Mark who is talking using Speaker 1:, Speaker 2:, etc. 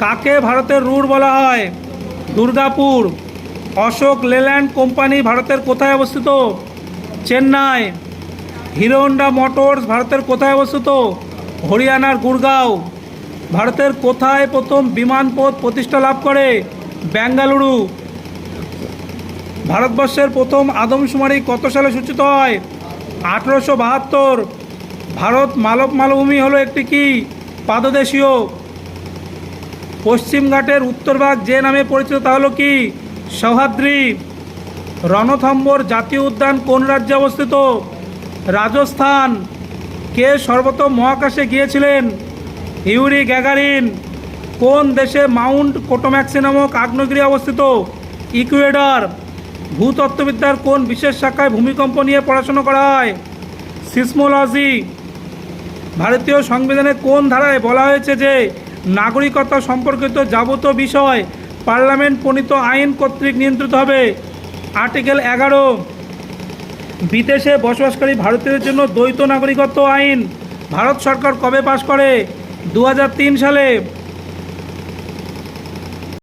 Speaker 1: কাকে ভারতের রুর বলা হয়? দুর্গাপুর, অশোক লেল্যান্ড কোম্পানি ভারতের কোথায় অবস্থিত? চেন্নাই হিরো হন্ডা মোটরস ভারতের কোথায় অবস্থিত? হরিয়ানার গুরগাঁও, ভারতের কোথায় প্রথম বিমানপথ প্রতিষ্ঠা লাভ করে? বেঙ্গালুরু। ভারতবর্ষের প্রথম আদমশুমারি কত সালে সূচিত হয়? আঠেরোশো বাহাত্তর। ভারত মালব মালভূমি হলো একটি কি? পাদদেশীয়। পশ্চিমঘাটের উত্তরভাগ যে নামে পরিচিত তা হলো কি? সহ্যাদ্রি। রণথম্বর জাতীয় উদ্যান কোন রাজ্যে অবস্থিত? রাজস্থান। কে সর্বপ্রথম মহাকাশে গিয়েছিলেন? Yuri Gagarin. কোন দেশে মাউন্ট কোটোম্যাক্সি নামক আগ্নেয়গিরি অবস্থিত? ইকুয়েডর। ভূতত্ত্ববিদ্যার কোন বিশেষ শাখায় ভূমিকম্প নিয়ে পড়াশোনা করা হয়? সিসমোলজি। ভারতীয় সংবিধানে কোন ধারায় বলা হয়েছে যে নাগরিকতা সম্পর্কিত যাবতীয় বিষয় পার্লামেন্ট প্রণীত আইন কর্তৃক নিয়ন্ত্রিত হবে। আর্টিকেল এগারো, বিদেশে বসবাসকারী ভারতীয়দের জন্য দ্বৈত নাগরিকত্ব আইন। ভারত সরকার কবে পাশ করে? দু হাজার তিন সালে।